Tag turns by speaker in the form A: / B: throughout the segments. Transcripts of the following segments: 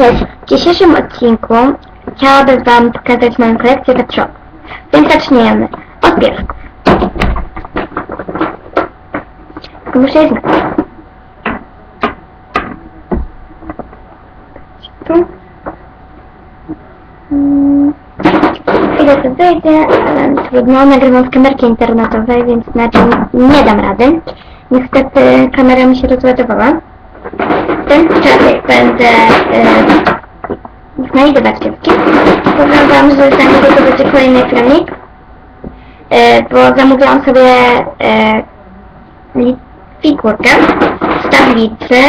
A: Cześć, w dzisiejszym odcinku chciałabym Wam pokazać moją kolekcję pet shop. Więc zaczniemy od Muszę je znaleźć. Tu. Mm. Ile to wyjdzie, ale trudno, nagrywam z kamerki internetowej, więc inaczej nie dam rady. Niestety kamera mi się rozładowała. W tym czasie będę e, znajdować dziewki. Powiem że za niego to będzie kolejny filmik, e, bo zamówiłam sobie e, figurkę z tablicy,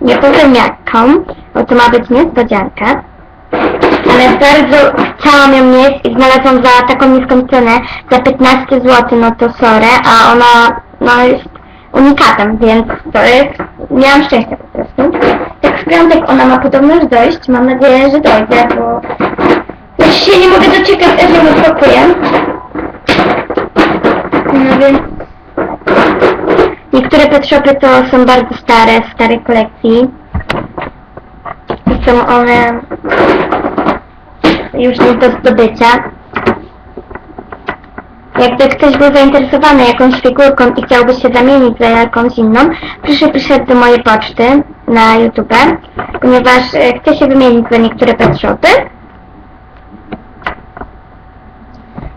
A: nie powiem jaką, bo to ma być niespodzianka, ale bardzo chciałam ją mieć i znalazłam za taką niską cenę, za 15 zł, no to sorry, a ona no jest unikatem, więc to jest, miałam szczęście po prostu. Tak w piątek ona ma podobno już dojść, mam nadzieję, że dojdzie, bo już się nie mogę doczekać, aż ją uspokoję. No więc niektóre pet shopy to są bardzo stare, z starej kolekcji. I są one już nie do zdobycia. Jakby ktoś był zainteresowany jakąś figurką i chciałby się zamienić za jakąś inną, proszę pisać do mojej poczty na YouTube, ponieważ e, chcę się wymienić za niektóre pet shopy.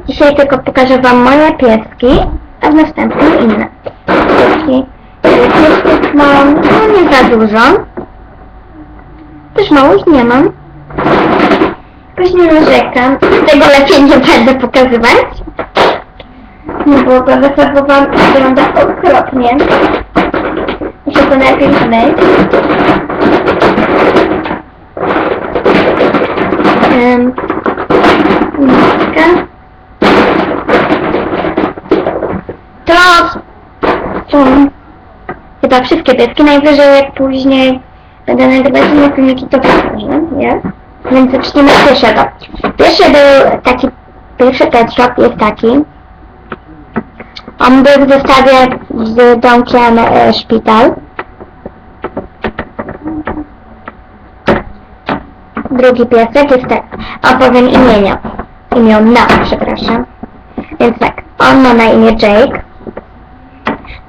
A: Dzisiaj tylko pokażę Wam moje pieski, a w następnym inne. Pieski, e, piesków mam no nie za dużo. Też mało ich nie mam. Później narzekam, tego lepiej nie będę pokazywać. No bo go zafarbowałam i wygląda okropnie. Muszę to najpierw zmyć. Um. To są chyba wszystkie pieski. Najwyżej jak później będę nagrywać inne filmiki, to pokażę, nie? Więc zaczniemy od pierwszego. Pierwszy był taki, pierwszy shop jest taki. On był w zestawie z domkiem e, szpital. Drugi piesek jest tak, opowiem imienia. Imiona, przepraszam. Więc tak, on ma na imię Jake.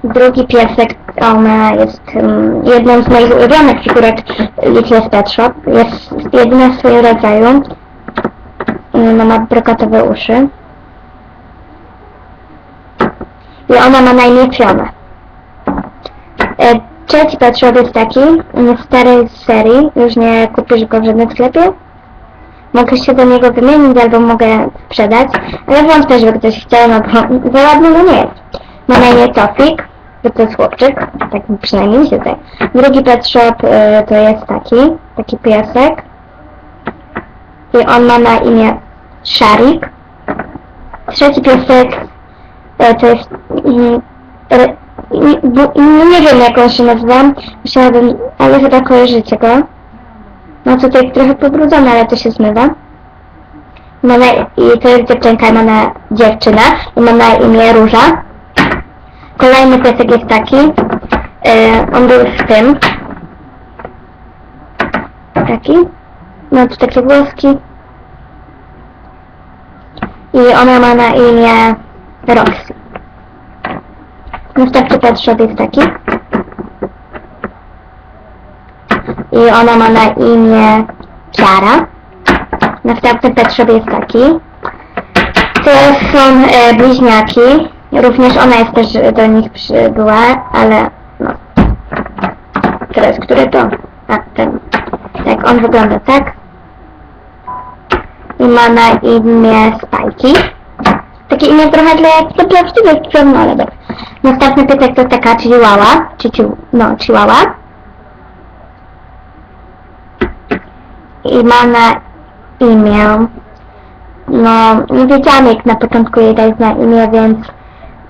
A: Drugi piesek, ona jest um, jedną z moich ulubionych figurek Little Pet Shop. Jest jedyna w swoim rodzaju. Ona ma brokatowe uszy. I ona ma na imię Fiona. E, Trzeci jest taki, z starej serii, już nie kupisz go w żadnym sklepie. Mogę się do niego wymienić albo mogę sprzedać, ale wątpię, żeby ktoś chciał, no bo za ładny no nie jest. Ma na imię Tofik, bo to jest chłopczyk, tak przynajmniej się zdaje. Drugi Pet Shop y, to jest taki, taki piesek. I on ma na imię Szarik. Trzeci piesek e, to jest... re- nie- bu- Nie wiem jak on się nazywa, musiałabym, ale chyba kojarzycie go. No tutaj trochę pobrudzony, ale to się zmywa. Ma na, I to jest dziewczynka, ma na dziewczynę i ma na imię Róża. Kolejny piesek jest taki. E, on był z tym. Taki. No tu takie włoski. I ona ma na imię Roxy. Następny pet shop jest taki. I ona ma na imię Kiara. Następny jest taki. To są e, bliźniaki. Również ona jest też do nich przybyła, ale no. Teraz, który to? A, ten. Tak, on wygląda tak. I ma na imię Spajki. Takie imię trochę dla, dla prawdziwych no ale dobra. Następny pytek to taka chihuahua, czy no, chihuahua. I ma na imię, no, nie wiedziałam jak na początku jej dać na imię, więc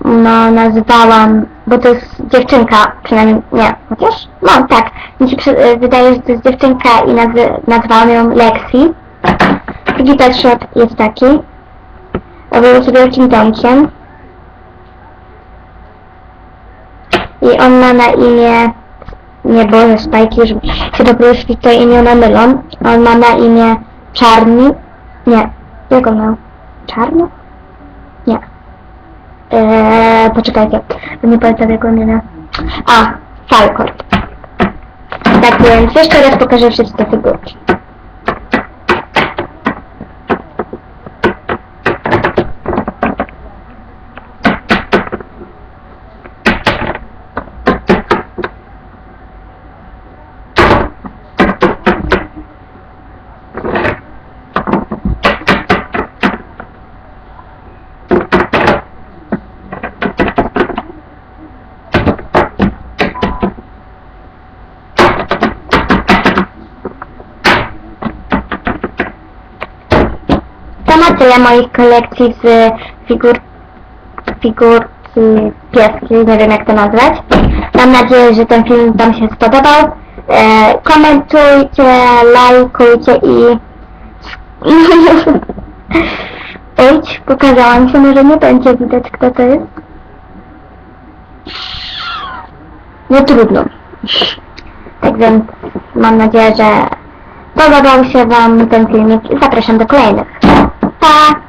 A: no, nazwałam, bo to jest dziewczynka, przynajmniej, nie, chociaż, no, tak, mi się wydaje, że to jest dziewczynka i nazwy, nazwałam ją Lexi. Drugi shop jest taki, on był sobie wielkim domkiem. I on ma na imię nie Boże Spajki, że się po prostu te imiona mylą. On ma na imię Czarni, nie, jak on miał? Czarno? Nie. Eee, poczekajcie, nie pamiętam jego imienia. A, Falkor. Tak więc jeszcze raz pokażę wszystkie figurki. Na tyle moich kolekcji z figur, figurki pieski, nie wiem jak to nazwać. Mam nadzieję, że ten film Wam się spodobał. E, komentujcie, lajkujcie i... Ojcz, pokazałam się, może nie będzie widać kto to jest. No trudno. Tak więc mam nadzieję, że podobał się Wam ten filmik i zapraszam do kolejnych. Pa!